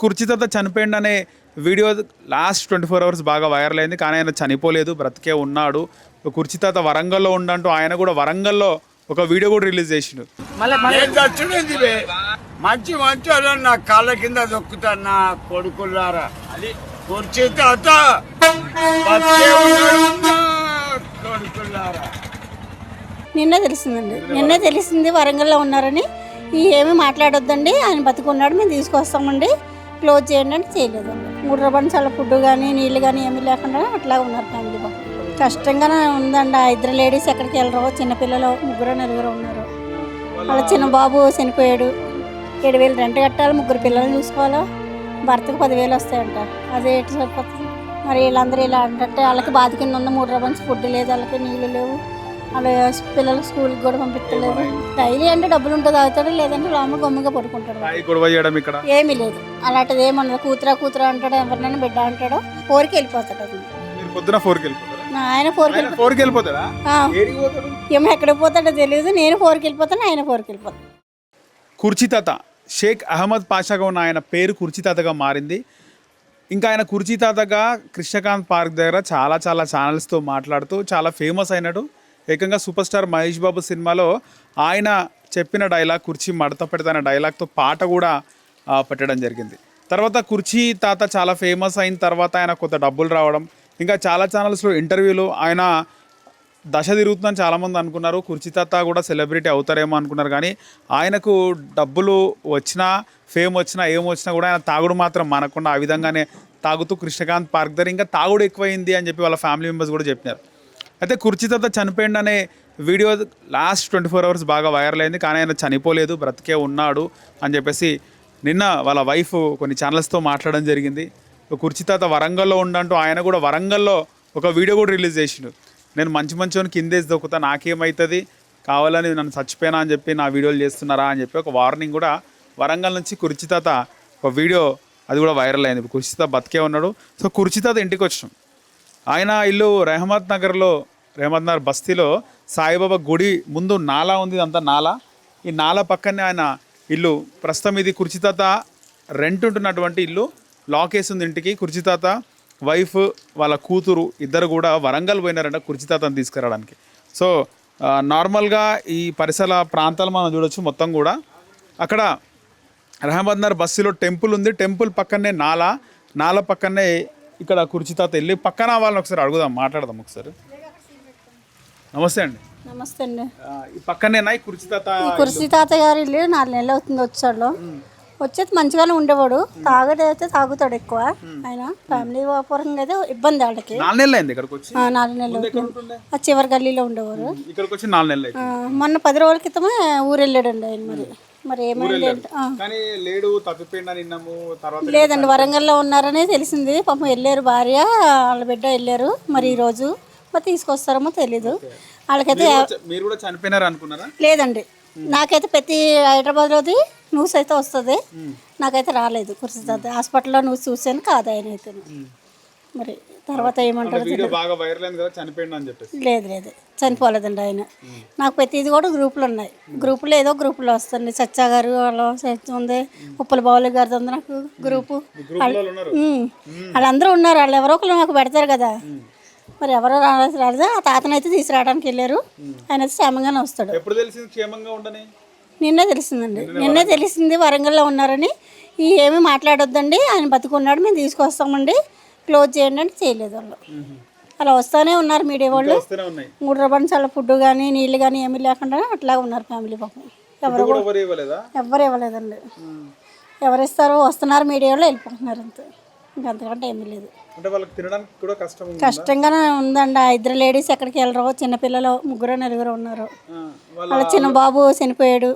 కుర్చితత చనిపోయింది అనే video last twenty four hours బాగా వైరల్ అయింది. కానీ ఆయన చనిపోలేదు బ్రతికే ఉన్నాడు. కుర్చితాత వరంగల్లో ఉండంటూ ఆయన కూడా వరంగల్లో ఒక వీడియో కూడా రిలీజ్ చేసిండు. మంచి మంచి నా కాళ్ళ కింద దొక్కుతాను నా కొడుకులారా. కుర్చీ తాత నిన్నే తెలిసిందండి. నిన్నే తెలిసింది వరంగల్లో ఉన్నారని. ఏమీ మాట్లాడొద్దండి. ఆయన బతుకున్నాడు మేము తీసుకొస్తామండి. క్లోజ్ చేయండి అంటే చేయలేదు. మూడు రూపాయలు చాలా ఫుడ్ కానీ నీళ్ళు కానీ ఏమీ లేకుండా అట్లా ఉన్నారు ఫ్యామిలీ పాపం కష్టంగానే ఉందండి. ఆ ఇద్దరు లేడీస్ ఎక్కడికి వెళ్ళరు చిన్నపిల్లలు ముగ్గురు నలుగురు ఉన్నారు. వాళ్ళ చిన్న బాబు చనిపోయాడు. ఏడు వేలు రెంట్ కట్టాలి ముగ్గురు పిల్లల్ని చూసుకోవాలా? భర్తకు పదివేలు వస్తాయంట. అదే ఎటు సరిపోతుంది? మరి వీళ్ళందరూ ఇలా అంటే వాళ్ళకి బాధ కింద ఉన్న మూడు రూపాయలు ఫుడ్ లేదు వాళ్ళకి నీళ్ళు లేవు. వాళ్ళ పిల్లలు స్కూల్కి కూడా పంపించలేదు డైలీ అంటే డబ్బులు ఉంటే తాగుతాడు లేదంటే లోపల గమ్ముగా పడుకుంటాడు రాయి గొడవ చేయడం ఇక్కడ? ఏమీ లేదు. అలాంటిది ఏమన్నది కూతురా కూతురా అంటాడు ఎవరినైనా బిడ్డ అంటాడో ఫోర్కి వెళ్ళిపోతాడు అది మీరు పొద్దున ఫోర్కి వెళ్ళిపోతారా? నా ఆయన ఫోర్కి వెళ్ళిపోతాడు. ఫోర్కి ఏమో ఎక్కడికి పోతాడో తెలియదు నేను ఫోర్కి వెళ్ళిపోతాను ఆయన ఫోర్కి వెళ్ళిపోతాను కుర్చీతాత షేక్ అహ్మద్ పాషాగా ఉన్న ఆయన పేరు కుర్చీతాతగా మారింది. ఇంకా ఆయన కుర్చీతాతగా కృష్ణకాంత్ పార్క్ దగ్గర చాలా చాలా ఛానల్స్తో మాట్లాడుతూ చాలా ఫేమస్ అయినాడు. ఏకంగా సూపర్ స్టార్ మహేష్ బాబు సినిమాలో ఆయన చెప్పిన డైలాగ్ కుర్చీ మడత పెడతాన డైలాగ్తో పాట కూడా పెట్టడం జరిగింది. తర్వాత కుర్చీ తాత చాలా ఫేమస్ అయిన తర్వాత ఆయన కొంత డబ్బులు రావడం ఇంకా చాలా ఛానల్స్లో ఇంటర్వ్యూలు ఆయన దశ తిరుగుతుందని చాలామంది అనుకున్నారు కుర్చీ తాత కూడా సెలబ్రిటీ అవుతారేమో అనుకున్నారు కానీ ఆయనకు డబ్బులు వచ్చినా ఫేమ్ వచ్చినా ఏం వచ్చినా కూడా ఆయన తాగుడు మాత్రం మానకుండా ఆ విధంగానే తాగుతూ కృష్ణకాంత్ పార్క్ దగ్గర ఇంకా తాగుడు ఎక్కువైంది అని చెప్పి వాళ్ళ ఫ్యామిలీ మెంబర్స్ కూడా చెప్పినారు. అయితే కుర్చీతాత చనిపోయింది అనే video last twenty four hours బాగా వైరల్ అయింది. కానీ ఆయన చనిపోలేదు బ్రతికే ఉన్నాడు అని చెప్పేసి నిన్న వాళ్ళ వైఫ్ కొన్ని ఛానల్స్తో మాట్లాడడం జరిగింది. కుర్చీతాత వరంగల్లో ఉండంటూ ఆయన కూడా వరంగల్లో ఒక వీడియో కూడా రిలీజ్ చేసిండు. నేను మంచి మంచి కిందేసి దొక్కుతా నాకేమవుతుంది కావాలని నన్ను చచ్చిపోయినా అని చెప్పి నా వీడియోలు చేస్తున్నారా అని చెప్పి ఒక వార్నింగ్ కూడా వరంగల్ నుంచి కుర్చీతాత ఒక వీడియో అది కూడా వైరల్ అయింది. ఇప్పుడు కుర్చీతాత బతికే ఉన్నాడు. సో కుర్చీతాత ఇంటికి వచ్చినాం ఆయన ఇల్లు రెహమత్ నగర్లో రెహమద్నార్ బస్తీలో సాయిబాబా గుడి ముందు నాలా ఉంది అంతా నాలా. ఈ నాలా పక్కనే ఆయన ఇల్లు ప్రస్తుతం ఇది కుర్చితాత రెంట్ ఉంటున్నటువంటి ఇల్లు. లాక్ ఉంది ఇంటికి కుర్చితాత వైఫ్ వాళ్ళ కూతురు ఇద్దరు కూడా వరంగల్ పోయినారంట కుర్చితాతను తీసుకురావడానికి. సో నార్మల్గా ఈ పరిసర ప్రాంతాలు మనం చూడొచ్చు మొత్తం కూడా. అక్కడ రహమద్నగర్ బస్సులో టెంపుల్ ఉంది. టెంపుల్ పక్కనే నాలా. నాల పక్కనే ఇక్కడ కుర్చితాత వెళ్ళి పక్కన వాళ్ళని ఒకసారి అడుగుదాం మాట్లాడదాం ఒకసారి. నమస్తే అండి. నమస్తే అండి. ఈ పక్కనేనా? ఈ కుర్చీతాత ఈ తాతయ్య గారు ఇల్లు నాలుగు నెలలు అవుతుంది వచ్చాడు. వచ్చేది మంచిగానే ఉండేవాడు. తాగడైతే తాగుతాడు ఎక్కువ. ఆయన ఫ్యామిలీ పరంగా అయితే ఇబ్బంది వాళ్ళకి నాలుగు నెలలు అయింది ఇక్కడికి వచ్చి? ఆ, నాలుగు నెలలు ఆ చివరి గల్లీలో ఉండేవారు. ఇక్కడికి వచ్చి నాలుగు నెలలు ఆ, మొన్న పది రోజుల క్రితమే ఊరు వెళ్ళాడండి ఆయన మరి. మరి ఏమైంది ఏంటో. ఆ. కానీ లేడు తప్పిపోయినా నిన్నాము తర్వాత లేదండి వరంగల్లో ఉన్నారని తెలిసింది. పాపం వెళ్ళారు భార్య వాళ్ళ బిడ్డ వెళ్ళారు. మరి ఈరోజు మరి తీసుకొస్తారేమో తెలీదు. వాళ్ళకైతే మీరు కూడా చనిపోయినారు అనుకున్నారా? లేదండి. నాకైతే ప్రతి హైదరాబాద్లోది న్యూస్ అయితే వస్తుంది. నాకైతే రాలేదు కుర్చీ హాస్పిటల్లో న్యూస్ చూసాను కాదు ఆయన అయితే. మరి తర్వాత ఏమంటారు వీడియో బాగా వైరల్ అయింది కదా చనిపోయిండు అని చెప్పేసి. లేదు లేదు. చనిపోలేదండి ఆయన. నాకు ప్రతిది కూడా గ్రూపులు ఉన్నాయి. గ్రూపులో ఏదో గ్రూపులో వస్తుంది. సచ్చా గారు వాళ్ళ సత్య ఉంది ఉప్పల బావులు గారిది ఉంది నాకు గ్రూపు. వాళ్ళందరూ ఉన్నారు. వాళ్ళు ఎవరో ఒకరు నాకు పెడతారు కదా. మరి ఎవరో రాలేదు రాలేదు? ఆ తాతనైతే తీసుకురావడానికి వెళ్ళారు. ఆయన అయితే క్షేమంగానే వస్తాడు. ఎప్పుడు తెలిసింది క్షేమంగా ఉండని? నిన్నే తెలిసిందండి. నిన్నే తెలిసింది వరంగల్లో ఉన్నారని. ఈ ఏమీ మాట్లాడొద్దండి. ఆయన బతుకున్నాడు మేము తీసుకొస్తామండి. క్లోజ్ చేయండి అంటే చేయలేదు వాళ్ళు. అలా వస్తూనే ఉన్నారు మీడియా వాళ్ళు. మూడు రూపాయలు చాలా ఫుడ్ కానీ నీళ్ళు కానీ ఏమీ లేకుండా అట్లా ఉన్నారు ఫ్యామిలీ పాపం. ఎవరు కూడా ఎవరు ఇవ్వలేదా? ఎవరు ఇవ్వలేదండి. ఎవరు ఇస్తారో వస్తున్నారు మీడియాలో వెళ్ళిపోతున్నారు అంతే. ఇంకంతకంటే ఏమీ లేదు. అంటే వాళ్ళకి తినడానికి కూడా కష్టం కష్టంగానే ఉందండి. ఆ ఇద్దరు లేడీస్ ఎక్కడికి వెళ్ళరు చిన్నపిల్లలు ముగ్గురు నలుగురు ఉన్నారు. వాళ్ళ చిన్న బాబు చనిపోయాడు.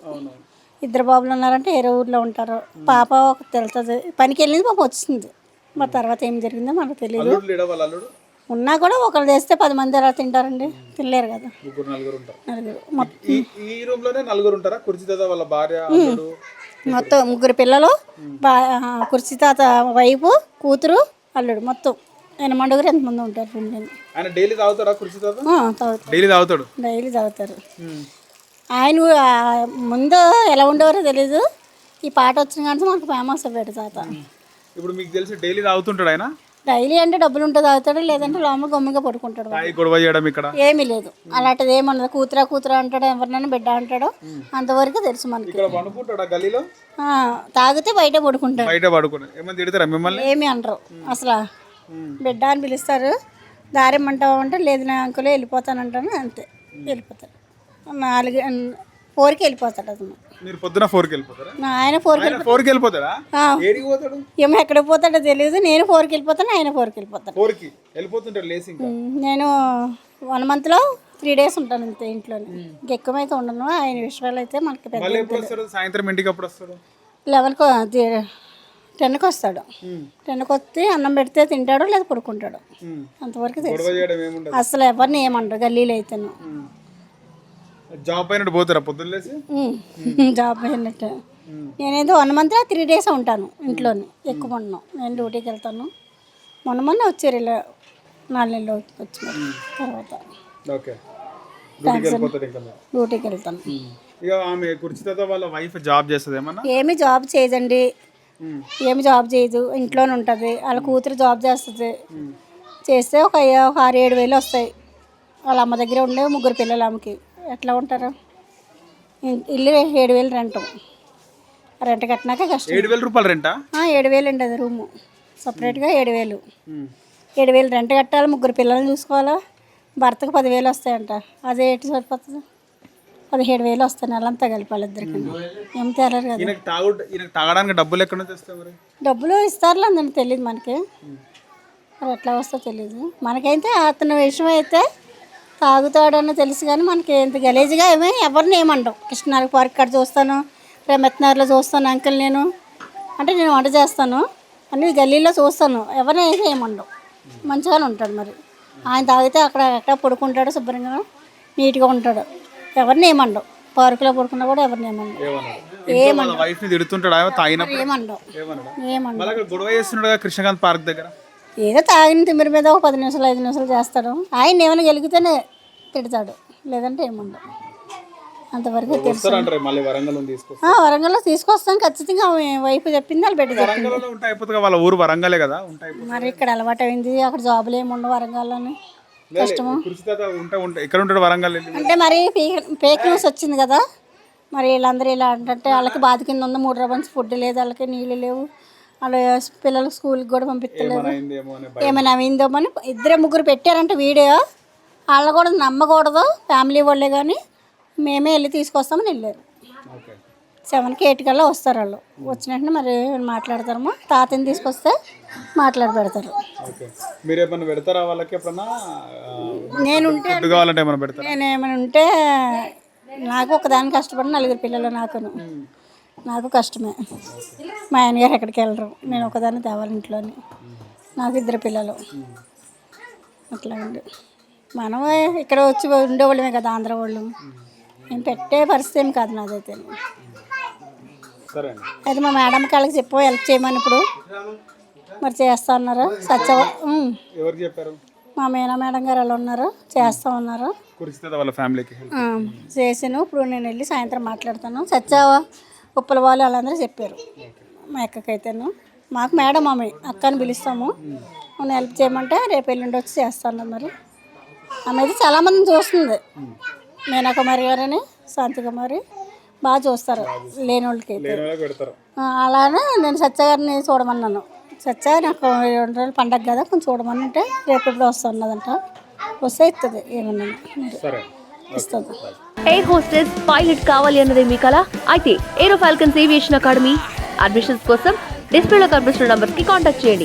ఇద్దరు బాబులు ఉన్నారంటే వేరే ఊర్లో ఉంటారు. పాప ఒక తెలుస్తుంది. పనికి వెళ్ళింది పాప వచ్చింది. మరి తర్వాత ఏం జరిగిందో మనకు తెలియదు ఉన్నా కూడా ఒకరు చేస్తే పది మంది ఎలా తింటారండి. తినలేరు కదా. ముగ్గురు నలుగురు ఉంటారు. నలుగురు. ఈ రూమ్లోనే నలుగురు ఉంటారా? కుర్చీ వాళ్ళ భార్య మొత్తం ముగ్గురు పిల్లలు బా కుర్చీ తాత వైపు కూతురు అల్లుడు మొత్తం. ఆయన మండుగురు ఎంతమంది ఉంటారు రూమ్లో ఆయన డైలీ తాగుతారా కుర్చీ తాగుతారు డైలీ తాగుతాడు? డైలీ తాగుతారు. ఆయన ముందు ఎలా ఉండేవారో తెలీదు. ఈ పాట వచ్చిన కానీ మనకు ఫేమస్ అయ్యాడు తాత. ఇప్పుడు మీకు తెలిసి డైలీ తాగుతుంటాడు ఆయన? డైలీ అంటే డబ్బులు ఉంటే తాగుతాడు లేదంటే లోపల గమ్ముగా పడుకుంటాడు వాడు. తాగి గొడవ చేయడం ఇక్కడ? ఏమీ లేదు. అలాంటిది ఏమన్నది కూతురా కూతురా అంటాడు ఎవరినైనా బిడ్డ అంటాడో అంతవరకు తెలుసు మనకి. ఇక్కడ పండుకుంటాడా గలీలో ఆ, తాగితే బయట పడుకుంటాడు. బయట పడుకుని. ఏమని తిడతారా మిమ్మల్ని? ఏమీ అనరు. అసలు బిడ్డ అని పిలుస్తారు. దారిమ్మంటావు అంటే లేదు నా అంకులే వెళ్ళిపోతానంటాను అంతే. వెళ్ళిపోతాడు. నాలుగు ఫోర్కి వెళ్ళిపోతాడు అతను. మీరు పొద్దున ఫోర్కి వెళ్ళిపోతారా ఆయన ఫోర్కి ఆయన ఫోర్కి వెళ్ళిపోతాడా ఆ. ఏడికి పోతాడు? ఏమో ఎక్కడికి పోతాడో తెలియదు నేను ఫోర్కి వెళ్ళిపోతాను ఆయన ఫోర్కి వెళ్ళిపోతాను ఫోర్కి వెళ్ళిపోతుంటాడు లేసి ఇంకా? నేను వన్ మంత్లో త్రీ డేస్ ఉంటాను అంతే ఇంట్లోనే. ఎక్కువైతే ఉండను. ఆయన విషయాలు అయితే మనకి పెద్ద మళ్ళీ ఎప్పుడు వస్తాడు? సాయంత్రం ఇంటికి ఎప్పుడు వస్తాడు? లెవెన్కి టెన్కి వస్తాడు. టెన్కి వస్తే అన్నం పెడితే తింటాడు లేదా పడుకుంటాడు. అంతవరకు తెలుసు. అసలు ఎవరిని ఏమంటారు గల్లీలో అయితేను. జాబ్ అయినట్టు పోతారా పొద్దున్న లేసి? ఉమ్, జాబ్ అయినట్టు. నేనేదో వన్ మంత్ త్రీ డేస్ ఉంటాను ఇంట్లోనే ఎక్కువ ఉండను. నేను డ్యూటీకి వెళ్తాను. మొన్న మొన్న వచ్చారు ఇలా నాలుగు నెలలు వచ్చినారు తర్వాత. ఓకే. డ్యూటీకి వెళ్తాను. ఇక ఆమె కుర్చీతో వాళ్ళ వైఫ్ జాబ్ చేస్తుంది ఏమన్నా? ఏమి జాబ్ చేయదండి. ఏమి జాబ్ చేయదు. ఇంట్లోనే ఉంటుంది. వాళ్ళ కూతురు జాబ్ చేస్తుంది. చేస్తే ఒక ఒక ఆరు ఏడు వేలు వస్తాయి. వాళ్ళ అమ్మ దగ్గర ఉండే ముగ్గురు పిల్లలు ఆమెకి. ఎట్లా ఉంటారు? ఇల్లు ఏడు వేలు రెంట్. రెంట్ కట్టినాక కష్టం. ఏడు వేల రూపాయలు రెంటా? ఏడు వేలు అండి అది రూము. సపరేట్గా ఏడు వేలు. ఏడు వేలు రెంట్ కట్టాలి ముగ్గురు పిల్లల్ని చూసుకోవాలా? భర్తకు పదివేలు వస్తాయంట. అదే ఎటు సరిపోతుంది? పదిహేడు వేలు వస్తాయి నెలంతా కలిపి వాళ్ళిద్దరికి. ఏం తేరారు కదా. తాగడానికి డబ్బులు ఎక్కడ డబ్బులు ఇస్తారులే అందండి తెలియదు మనకి. మరి ఎట్లా వస్తో తెలియదు మనకైతే అతని విషయం అయితే తాగుతాడని తెలుసు కానీ మనకి ఎంత గలీజ్గా ఏమీ ఎవరిని ఏమండవు కృష్ణారి పార్క్ కాడ చూస్తాను ప్రేమెత్నార్లో చూస్తాను అంకుల్ నేను. అంటే నేను వంట చేస్తాను అన్ని గల్లీలో చూస్తాను ఎవరిని అయితే ఏమండవు మంచిగానే ఉంటాడు మరి. ఆయన తాగితే అక్కడ ఎక్కడ పడుకుంటాడు శుభ్రంగా నీట్గా ఉంటాడు. ఎవరిని ఏమండవు పార్కులో పడుకున్నా కూడా ఎవరిని ఏమండవు ఏమండవు ఏమండవు అక్కడ గొడవ చేస్తున్నాడు కృష్ణకాంత్ పార్క్ దగ్గర? ఏదో తాగిన తిమ్మిరి మీద ఒక పది నిమిషాలు ఐదు నిమిషాలు చేస్తాడు. ఆయన ఏమైనా గెలిగితేనే తిడతాడు. లేదంటే ఏముండదు. అంతవరకు తెలుసు. వరంగల్లో తీసుకొస్తాను ఖచ్చితంగా వైపు చెప్పింది వాళ్ళు పెట్టి వాళ్ళ ఊరు వరంగలే కదా మరి ఇక్కడ అలవాటు అయింది. అక్కడ జాబులు ఏమి ఉండవు వరంగల్లోని. కష్టము? ఎక్కడ ఉంటాడు వరంగల్ అంటే మరి ఫేక్ న్యూస్ వచ్చింది కదా. మరి వీళ్ళందరూ ఇలా అంటే వాళ్ళకి బాధ కింద ఉంది. మూడు రూపాయలు ఫుడ్ లేదు వాళ్ళకి నీళ్ళు లేవు. వాళ్ళ పిల్లలు స్కూల్కి కూడా అనే ఏమైనా అయిందో అని ఇద్దరు ముగ్గురు పెట్టారంట వీడియో. వాళ్ళు కూడా నమ్మకూడదు ఫ్యామిలీ వాళ్ళే కానీ మేమే వెళ్ళి తీసుకొస్తామని వెళ్ళారు. సెవెన్కి ఎయిట్ కల్లా వస్తారు వాళ్ళు. వచ్చిన వెంటనే మరి మాట్లాడతారమ్మా? తాతని తీసుకొస్తే మాట్లాడి పెడతారు. ఓకే. మీరు ఏమన్నా పెడతారా వాళ్ళకి ఎప్పుడన్నా? నేనుంటే ఫుడ్ కావాలంటే ఏమన్నా పెడతారా? నేను ఏమైనా ఉంటే నాకు ఒకదాని కష్టపడి నలుగురు పిల్లలు నాకును. నాకు కష్టమే. మా ఆయనగారు ఎక్కడికి వెళ్ళరు. నేను ఒకదాన్ని తేవాలి ఇంట్లోని. నాకు ఇద్దరు పిల్లలు. అట్లా ఉండి మనం ఇక్కడ వచ్చి ఉండేవాళ్ళమే కదా ఆంధ్ర వాళ్ళు. నేను పెట్టే పరిస్థితి ఏం కాదు నాదైతే. అయితే మా మేడం కాళ్ళకి చెప్పు హెల్ప్ చేయమని ఇప్పుడు. మరి చేస్తా ఉన్నారు సత్య ఉమ్. ఎవరు చెప్పారు? మా మీనా మేడం గారు అలా ఉన్నారు. చేస్తా ఉన్నారు. వాళ్ళ ఫ్యామిలీకి చేసాను ఇప్పుడు నేను వెళ్ళి సాయంత్రం మాట్లాడతాను. సత్య ఉప్పల వాళ్ళు వాళ్ళందరూ చెప్పారు. మా అక్కకైతేను. మాకు మేడం ఆమె అక్కని పిలుస్తాము. నువ్వు హెల్ప్ చేయమంటే రేపు ఎల్లుండి వచ్చి చేస్తాను మరి. ఆమె అయితే చాలామందిని చూస్తుంది. మీనా కుమారి గారని శాంతి కుమారి బాగా చూస్తారు. లేని వాళ్ళకి అయితే అలానే నేను సత్య గారిని చూడమన్నాను. సత్య నాకు రెండు రోజులు పండగ కదా కొంచెం చూడమని అంటే రేపు ఇప్పుడు వస్తున్నదంట వస్తే ఇస్తుంది ఏమన్నా. ఇస్తుంది ఎయిర్ హోస్టెస్ పైలట్ కావాలి అన్నదే మీ కల. అయితే aero falcons aviation academy admissions కోసం డిస్ప్లేలో కనిపిస్తున్న నంబర్కి కాంటాక్ట్ చేయండి.